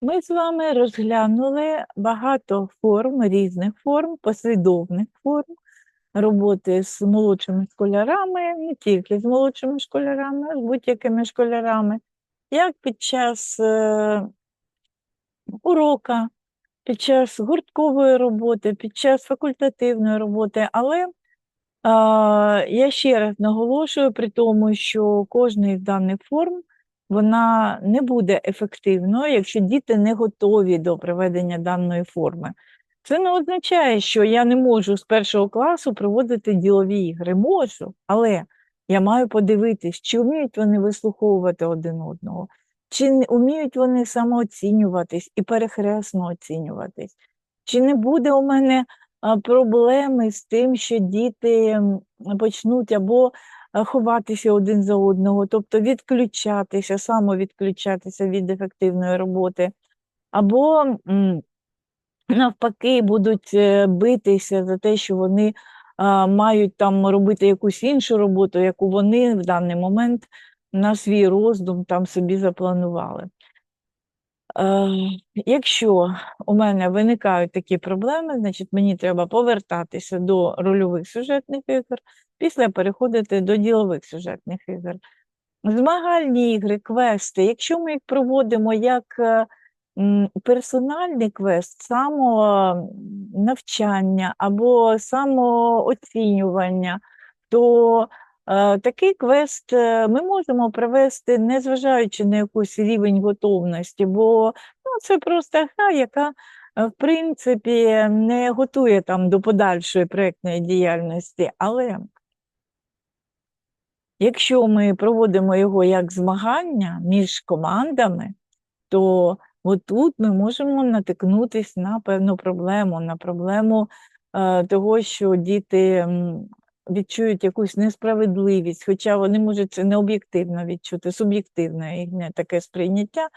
Ми з вами розглянули багато форм, різних форм, послідовних форм роботи з молодшими школярами, не тільки з молодшими школярами, а з будь-якими школярами, як під час е, урока, під час гурткової роботи, під час факультативної роботи. Але я ще раз наголошую при тому, що кожна із даних форм вона не буде ефективною, якщо діти не готові до проведення даної форми. Це не означає, що я не можу з першого класу проводити ділові ігри. Можу, але я маю подивитись, чи вміють вони вислуховувати один одного, чи не вміють вони самооцінюватись і перехресно оцінюватись, чи не буде у мене проблеми з тим, що діти почнуть або ховатися один за одного, тобто відключатися, самовідключатися від ефективної роботи, або навпаки будуть е, битися за те, що вони мають там робити якусь іншу роботу, яку вони в даний момент на свій роздум там собі запланували. Е, Якщо у мене виникають такі проблеми, значить мені треба повертатися до рольових сюжетних ігор, після переходити до ділових сюжетних ігор. Змагальні ігри, квести, якщо ми їх проводимо як е, персональний квест, самонавчання або самооцінювання, то такий квест е, ми можемо провести, незважаючи на якийсь рівень готовності, бо ну, це просто гра, яка, е, в принципі, не готує там до подальшої проєктної діяльності, але Якщо ми проводимо його як змагання між командами, то отут ми можемо натикнутись на певну проблему, на проблему е, того, що діти відчують якусь несправедливість, хоча вони можуть це не об'єктивно відчути, суб'єктивне їхнє таке сприйняття,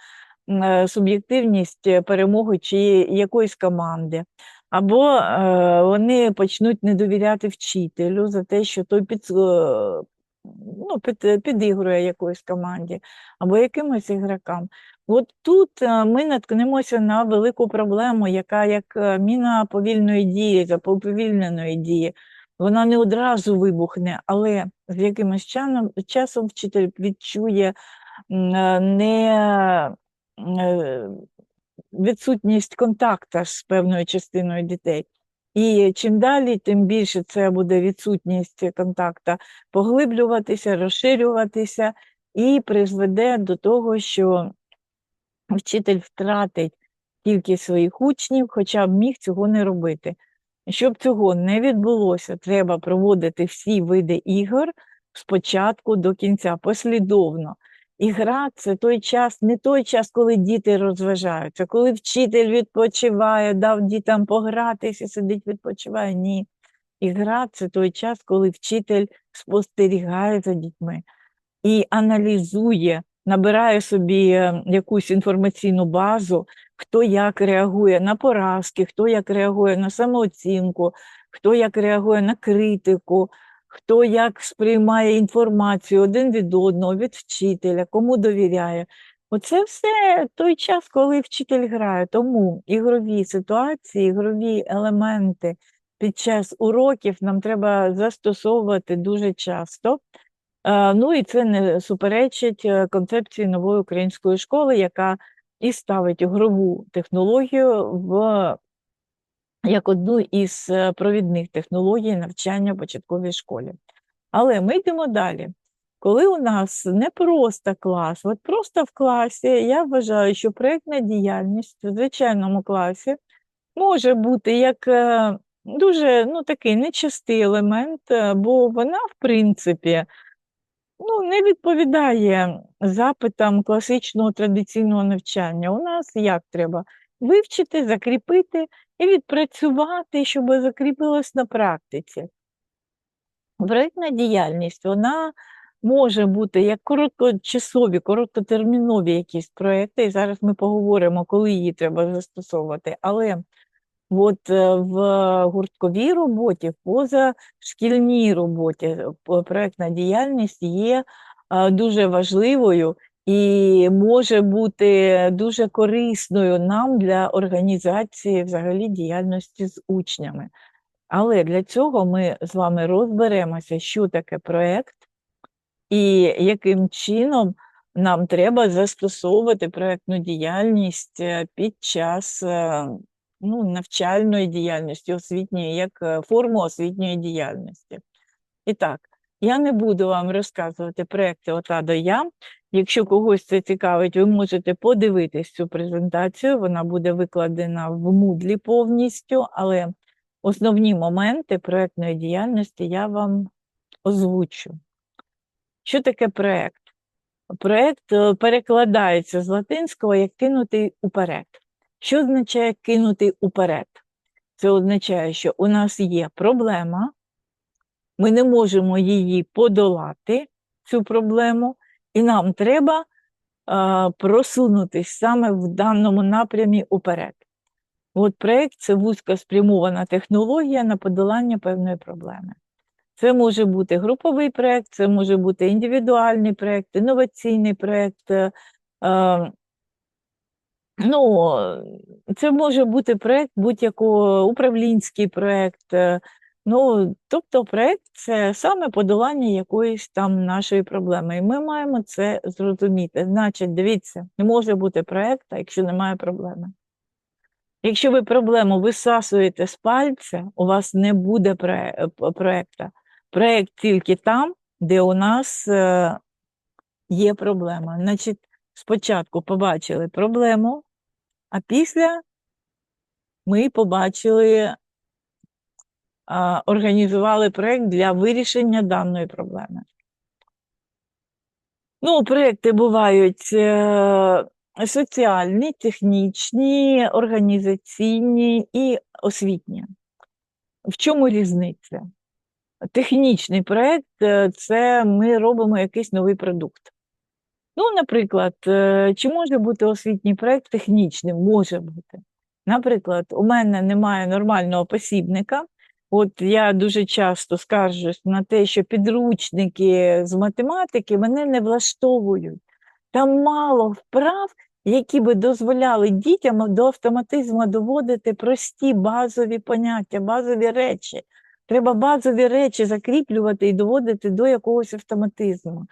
е, суб'єктивність е, перемоги чи якоїсь команди. Або е, вони почнуть не довіряти вчителю за те, що той під, ну, під, підігрує якоїсь команді або якимось ігрокам. От тут ми наткнемося на велику проблему, яка як міна повільної дії, заповільненої дії. Вона не одразу вибухне, але з якимось часом, часом вчитель відчує е, не е, відсутність контакту з певною частиною дітей. І чим далі, тим більше це буде відсутність контакту поглиблюватися, розширюватися і призведе до того, що вчитель втратить кількість своїх учнів, хоча б міг цього не робити. Щоб цього не відбулося, треба проводити всі види ігор спочатку до кінця, послідовно. І гра це той час, не той час, коли діти розважаються, коли вчитель відпочиває, дав дітям погратися, сидить, відпочиває. Ні. І гра це той час, коли вчитель спостерігає за дітьми і аналізує, набирає собі е, якусь інформаційну базу, хто як реагує на поразки, хто як реагує на самооцінку, хто як реагує на критику, хто як сприймає інформацію один від одного, від вчителя, кому довіряє. Оце все той час, коли вчитель грає. Тому ігрові ситуації, ігрові елементи під час уроків нам треба застосовувати дуже часто. Е, Ну і це не суперечить е, концепції нової української школи, яка і ставить ігрову технологію в як одну із е, провідних технологій навчання в початковій школі. Але ми йдемо далі. Коли у нас не просто клас, от просто в класі, я вважаю, що проєктна діяльність в звичайному класі може бути як дуже ну, такий нечастий елемент, бо вона, в принципі, ну, не відповідає запитам класичного традиційного навчання. У нас як треба вивчити, закріпити і відпрацювати, щоб закріпилось на практиці. Проєктна діяльність, вона може бути як короткочасові, короткотермінові якісь проєкти, і зараз ми поговоримо, коли її треба застосовувати. Але от е, в гуртковій роботі, в позашкільній роботі проєктна діяльність є дуже важливою і може бути дуже корисною нам для організації взагалі діяльності з учнями. Але для цього ми з вами розберемося, що таке проєкт і яким чином нам треба застосовувати проєктну діяльність е, під час е, ну, навчальної діяльності, освітньої, як е, форму освітньої діяльності. І так, я не буду вам розказувати проекти от А до Я. Якщо когось це цікавить, ви можете подивитись цю презентацію, вона буде викладена в Moodle повністю, але основні моменти проектної діяльності я вам озвучу. Що таке проект? Проект е, перекладається з латинського як кинутий уперед. Що означає кинути уперед? Це означає, що у нас є проблема, ми не можемо її подолати, цю проблему, і нам треба просунутись саме в даному напрямі уперед. От проєкт це вузько спрямована технологія на подолання певної проблеми. Це може бути груповий проєкт, це може бути індивідуальний проєкт, інноваційний проєкт. Е, ну, Це може бути проєкт будь-якого управлінський проєкт. Е, ну, Тобто проєкт це саме подолання якоїсь там нашої проблеми. І ми маємо це зрозуміти. Значить, дивіться, не може бути проєкт, якщо немає проблеми. Якщо ви проблему висасуєте з пальця, у вас не буде проєкту. Проєкт тільки там, де у нас е, є проблема. Значить, спочатку побачили проблему, а після ми побачили, організували проєкт для вирішення даної проблеми. Ну, проєкти бувають е, соціальні, технічні, організаційні і освітні. В чому різниця? Технічний проєкт е, це ми робимо якийсь новий продукт. Ну, наприклад, е, чи може бути освітній проєкт технічним? Може бути. Наприклад, у мене немає нормального посібника. От я дуже часто скаржусь на те, що підручники з математики мене не влаштовують. Там мало вправ, які би дозволяли дітям до автоматизму доводити прості базові поняття, базові речі. Треба базові речі закріплювати і доводити до якогось автоматизму.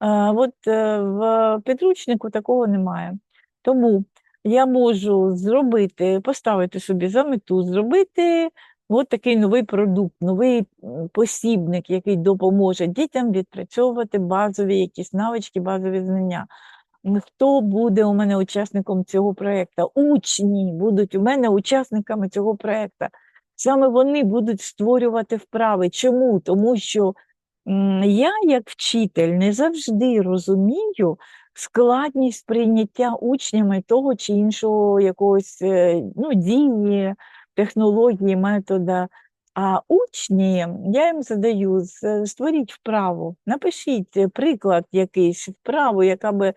От е, в підручнику такого немає. Тому я можу зробити, поставити собі за мету, зробити от такий новий продукт, новий посібник, який допоможе дітям відпрацьовувати базові якісь навички, базові знання. Хто буде у мене учасником цього проєкту? Учні будуть у мене учасниками цього проєкту. Саме вони будуть створювати вправи. Чому? Тому що я, як вчитель, не завжди розумію складність прийняття учнями того чи іншого якогось е, ну, дії, технології, метода. А учні, я їм задаю, створіть вправу, напишіть приклад якийсь, вправу, яка би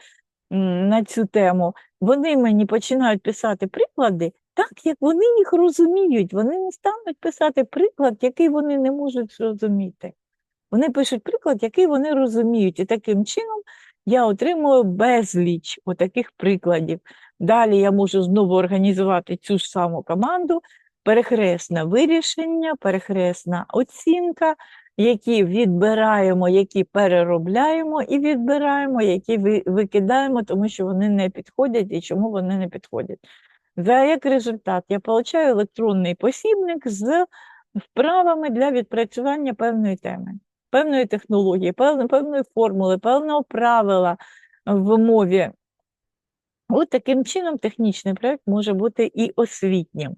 на цю тему. Вони мені починають писати приклади, так, як вони їх розуміють, вони не стануть писати приклад, який вони не можуть зрозуміти. Вони пишуть приклад, який вони розуміють. І таким чином я отримую безліч отаких прикладів. Далі я можу знову організувати цю ж саму команду, перехресне вирішення, перехресна оцінка, які відбираємо, які переробляємо і відбираємо, які викидаємо, тому що вони не підходять і чому вони не підходять. За як результат я отримую електронний посібник з вправами для відпрацювання певної теми, певної технології, певної формули, певного правила в мові. От таким чином технічний проєкт може бути і освітнім.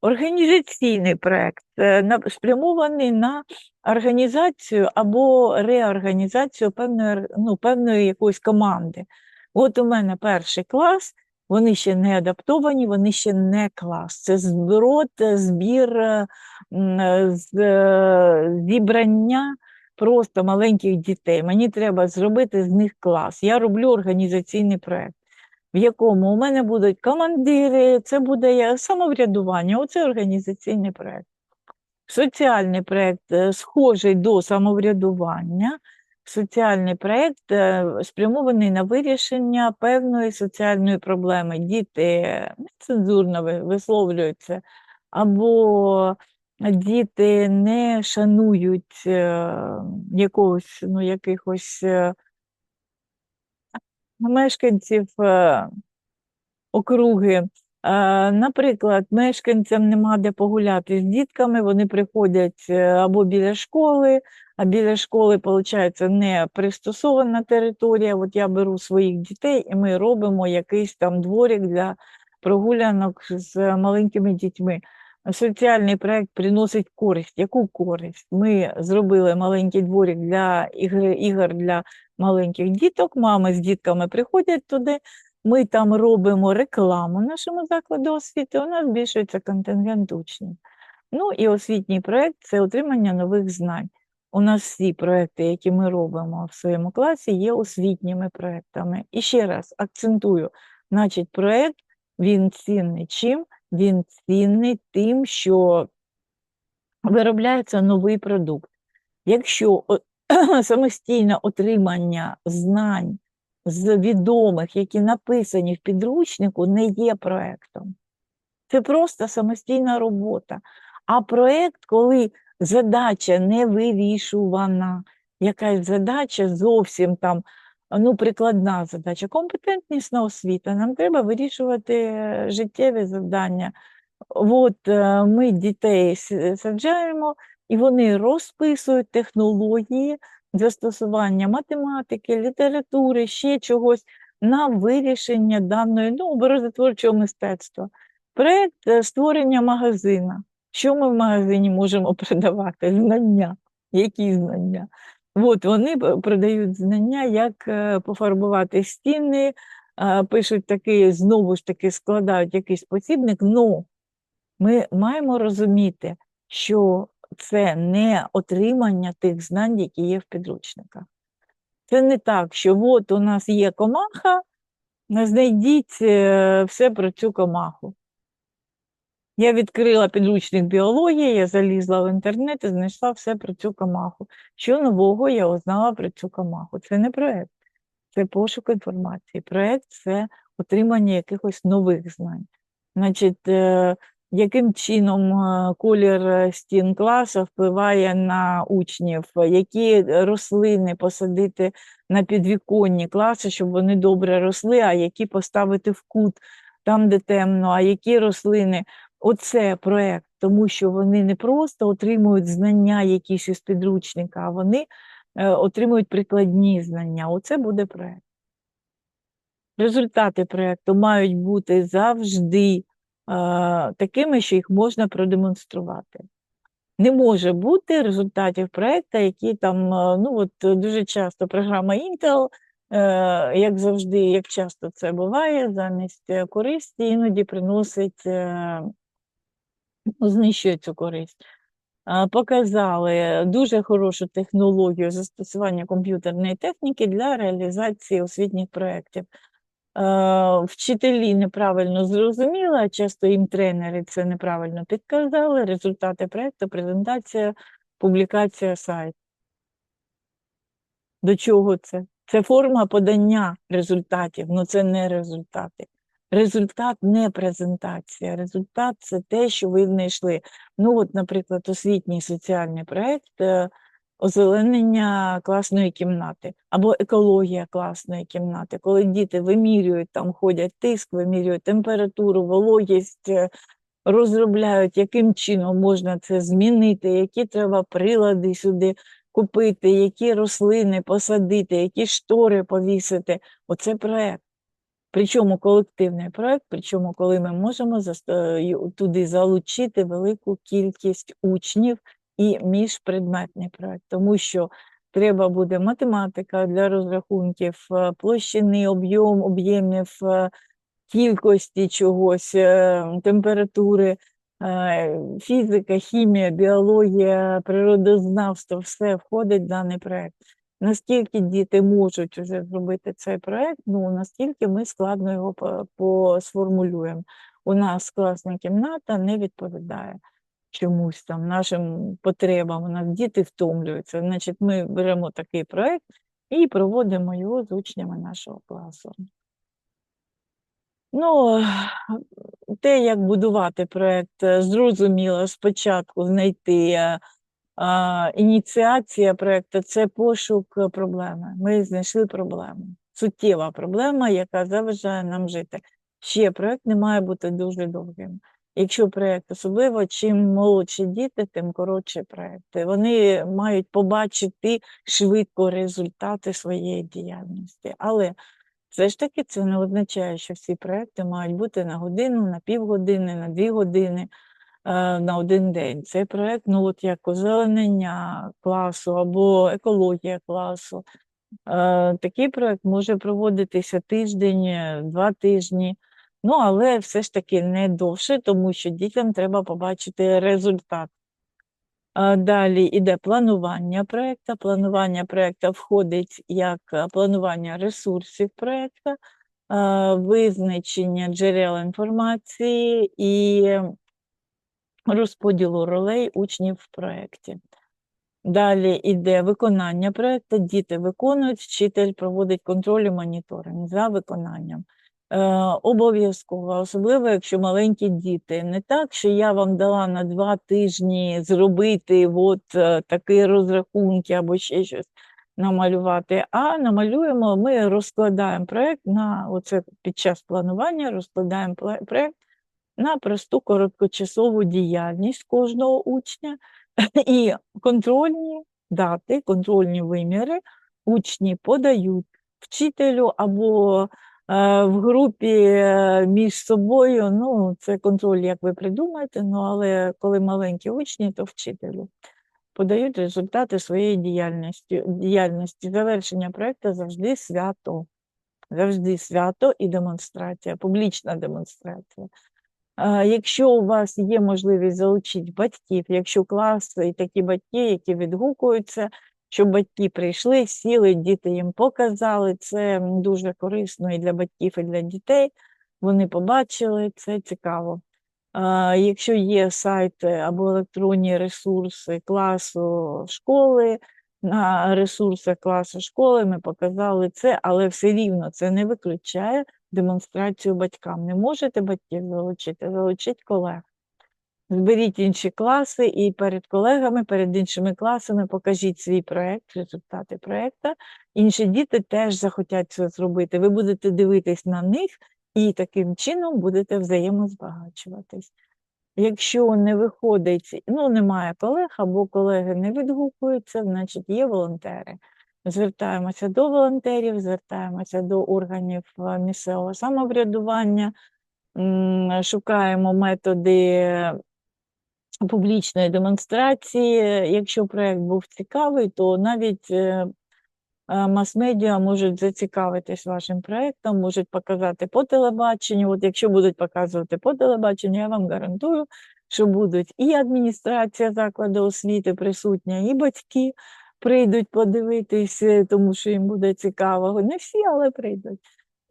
Організаційний проєкт е, спрямований на організацію або реорганізацію певної ну, певної якоїсь команди. От у мене перший клас, вони ще не адаптовані, вони ще не клас. Це зброд, збір, е, е, зібрання просто маленьких дітей. Мені треба зробити з них клас. Я роблю організаційний проєкт, в якому у мене будуть командири, це буде самоврядування, оце організаційний проєкт. Соціальний проєкт е, схожий до самоврядування. соціальний проєкт, е, спрямований на вирішення певної соціальної проблеми. Діти нецензурно висловлюються, або діти не шанують е, якогось, ну, якихось е, мешканців е, округи. Наприклад, мешканцям нема де погуляти з дітками, вони приходять або біля школи, а біля школи, виходить, не пристосована територія. От я беру своїх дітей, і ми робимо якийсь там дворик для прогулянок з маленькими дітьми. Соціальний проєкт приносить користь. Яку користь? Ми зробили маленький дворик для ігри, ігор для маленьких діток. Мами з дітками приходять туди. Ми там робимо рекламу нашому закладу освіти. У нас збільшується контингент учнів. Ну і освітній проєкт це отримання нових знань. У нас всі проекти, які ми робимо в своєму класі, є освітніми проектами. І ще раз акцентую, значить, проект він цінний чим? Він цінний тим, що виробляється новий продукт. Якщо самостійне отримання знань з відомих, які написані в підручнику, не є проектом. Це просто самостійна робота. А проект, коли задача не вирішувана, якась задача зовсім там, ну, прикладна задача, компетентнісна освіта, нам треба вирішувати е, життєві завдання. От е, ми дітей саджаємо, і вони розписують технології застосування математики, літератури, ще чогось на вирішення даної ну, образотворчого мистецтва. Проєкт е, створення магазина. Що ми в магазині можемо продавати? Знання. Які знання? От вони продають знання, як е, пофарбувати стіни, е, пишуть такий, знову ж таки, складають якийсь посібник. Ну, ми маємо розуміти, що це не отримання тих знань, які є в підручниках. Це не так, що от у нас є комаха, знайдіть е, все про цю комаху. Я відкрила підручник біології, я залізла в інтернет і знайшла все про цю комаху. Що нового я узнала про цю комаху? Це не проєкт, це пошук інформації. Проєкт це отримання якихось нових знань. Значить, е, яким чином е, колір е, стін класу впливає на учнів, які рослини посадити на підвіконні класу, щоб вони добре росли, а які поставити в кут, там, де темно, а які рослини. Оце проект, тому що вони не просто отримують знання якісь із підручника, а вони е, отримують прикладні знання. Оце буде проект. Результати проекту мають бути завжди е, такими, що їх можна продемонструвати. Не може бути результатів проекту, які там, е, ну от дуже часто програма Intel, е, як завжди, як часто це буває, замість е, користі іноді приносить, е, знищує цю користь. Показали дуже хорошу технологію застосування комп'ютерної техніки для реалізації освітніх проєктів. Вчителі неправильно зрозуміли, а часто їм тренери це неправильно підказали. Результати проєкту, презентація, публікація сайту. До чого це? Це форма подання результатів, але це не результати. Результат не презентація. Результат це те, що ви знайшли. Ну, от, наприклад, освітній соціальний проєкт е, озеленення класної кімнати або екологія класної кімнати, коли діти вимірюють, там ходять тиск, вимірюють температуру, вологість, е, розробляють, яким чином можна це змінити, які треба прилади сюди купити, які рослини посадити, які штори повісити. Оце проект. Причому колективний проект, причому коли ми можемо туди залучити велику кількість учнів і міжпредметний проект, тому що треба буде математика для розрахунків е, площини, об'єм, об'ємів, е, кількості чогось, е, температури, е, фізика, хімія, біологія, природознавство, все входить в даний проект. Наскільки діти можуть вже зробити цей проект, ну наскільки ми складно його по- по- У нас класна кімната не відповідає. чомусь там, нашим потребам, у нас діти втомлюються. Значить, ми беремо такий проєкт і проводимо його з учнями нашого класу. Ну, те, як будувати проєкт, е, зрозуміло, спочатку знайти е, ініціація проєкту це пошук проблеми. Ми знайшли проблему. Суттєва проблема, яка заважає нам жити. Ще проєкт не має бути дуже довгим. Якщо проєкт, особливо, чим молодші діти, тим коротші проєкти. Вони мають побачити швидко результати своєї діяльності. Але все ж таки це не означає, що всі проекти мають бути на годину, на півгодини, на дві години, на один день. Цей проект, ну от як озеленення класу або екологія класу. Е, такий проект може проводитися тиждень, два тижні. Ну, але все ж таки не довше, тому що дітям треба побачити результат. Далі йде планування проєкту. Планування проєкту входить як планування ресурсів проєкту, визначення джерел інформації і розподілу ролей учнів в проєкті. Далі йде виконання проєкту, діти виконують, вчитель проводить контроль і моніторинг за виконанням. Е, обов'язково, особливо, якщо маленькі діти. Не так, що я вам дала на два тижні зробити от е, такі розрахунки або ще щось намалювати, а намалюємо, ми розкладаємо проєкт на оце під час планування, розкладаємо проєкт на просту короткочасову діяльність кожного учня і контрольні дати, контрольні виміри учні подають вчителю або Е, в групі е, між собою, ну, це контроль, як ви придумаєте, ну, але коли маленькі учні, то вчителю подають результати своєї діяльності. діяльності. Завершення проєкту завжди свято. Завжди свято і демонстрація, публічна демонстрація. Е, якщо у вас є можливість залучити батьків, якщо клас і такі батьки, які відгукуються, щоб батьки прийшли, сіли, діти їм показали. Це дуже корисно і для батьків, і для дітей. Вони побачили, це цікаво. Якщо є сайти або електронні ресурси класу школи, на ресурсах класу школи ми показали це, але все рівно це не виключає демонстрацію батькам. Не можете батьків залучити, залучить колег. Зберіть інші класи і перед колегами, перед іншими класами покажіть свій проєкт, результати проєкту. Інші діти теж захотять це зробити. Ви будете дивитись на них і таким чином будете взаємозбагачуватись. Якщо не виходить, ну немає колег або колеги не відгукуються, значить є волонтери. Звертаємося до волонтерів, звертаємося до органів е, місцевого самоврядування, шукаємо методи публічної демонстрації. Якщо проєкт був цікавий, то навіть е, е, мас-медіа можуть зацікавитись вашим проєктом, можуть показати по телебаченню. От якщо будуть показувати по телебаченню, я вам гарантую, що будуть і адміністрація закладу освіти присутня, і батьки прийдуть подивитись, тому що їм буде цікаво. Не всі, але прийдуть.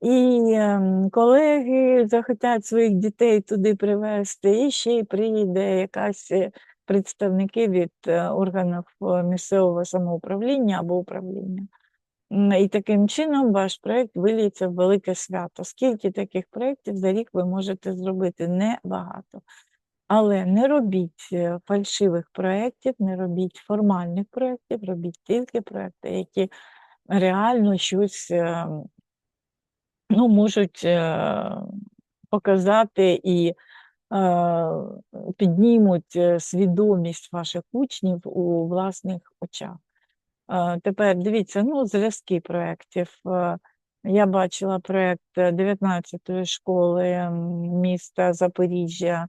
І ем, колеги захотять своїх дітей туди привезти, і ще й приїде якась е, представники від е, органів е, місцевого самоуправління або управління. І таким чином ваш проєкт виліється в велике свято. Скільки таких проєктів за рік ви можете зробити? Небагато. Але не робіть фальшивих проєктів, не робіть формальних проєктів, робіть тільки проєкти, які реально щось ем, ну, можуть е, показати і е, піднімуть е, свідомість ваших учнів у власних очах. Тепер дивіться, ну, зв'язки проєктів. Я бачила проєкт 19-ї школи міста Запоріжжя.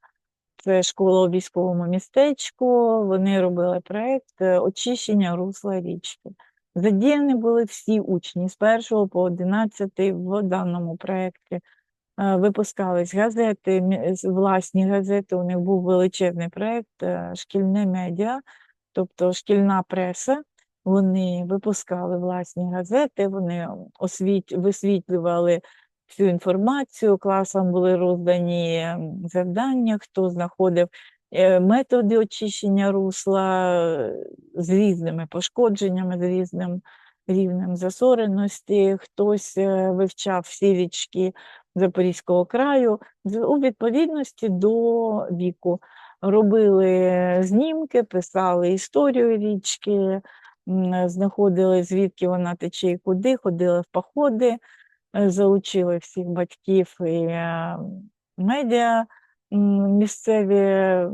Це школа у військовому містечку. Вони робили проєкт очищення русла річки. Задіяні були всі учні з 1 по 11 в даному проєкті. Е, випускались газети, власні газети. У них був величезний проєкт е, шкільне медіа, тобто шкільна преса. Вони випускали власні газети, вони освіт... висвітлювали всю інформацію, класам були роздані завдання, хто знаходив е, методи очищення русла е, з різними пошкодженнями, з різним рівнем засореності. Хтось е, вивчав всі річки Запорізького краю у відповідності до віку. Робили знімки, писали історію річки, знаходили, звідки вона тече і куди, ходили в походи, залучили всіх батьків і е, медіа місцеві е,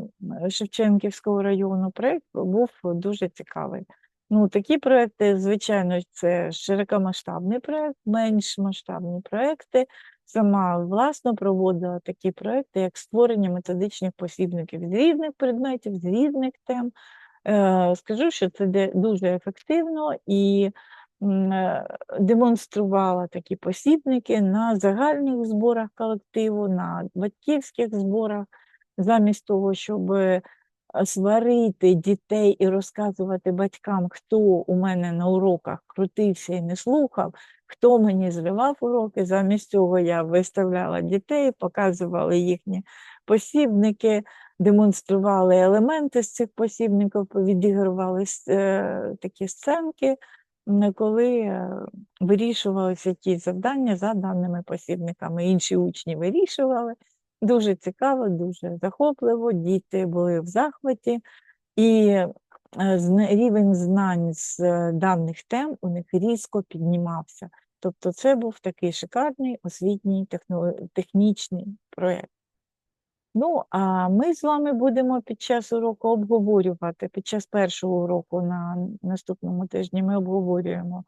Шевченківського району. Проєкт був дуже цікавий. Ну, такі проекти, звичайно, це широкомасштабний проект, менш масштабні проекти. Сама власно проводила такі проекти, як створення методичних посібників з різних предметів, з різних тем. Е, Скажу, що це дуже ефективно і демонструвала такі посібники на загальних зборах колективу, на батьківських зборах, замість того, щоб е, сварити дітей і розказувати батькам, хто у мене на уроках крутився і не слухав, хто мені зривав уроки. Замість цього я виставляла дітей, показувала їхні посібники, демонстрували елементи з цих посібників, відігрували е, такі сценки, коли е, вирішувалися ті завдання за даними посібниками. Інші учні вирішували. Дуже цікаво, дуже захопливо. Діти були в захваті, і е, рівень знань з е, даних тем у них різко піднімався. Тобто це був такий шикарний освітній технічний проєкт. Ну, а ми з вами будемо під час уроку обговорювати, під час першого уроку на наступному тижні ми обговорюємо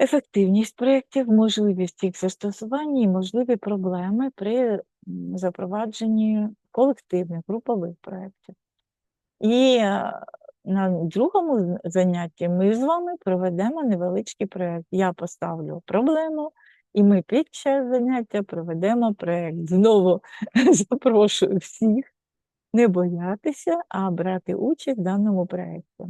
ефективність проєктів, можливість їх застосування і можливі проблеми при запровадженні колективних групових проєктів. І на другому занятті ми з вами проведемо невеличкий проєкт. Я поставлю проблему, і ми під час заняття проведемо проєкт. Знову запрошую всіх не боятися, а брати участь в даному проєкті.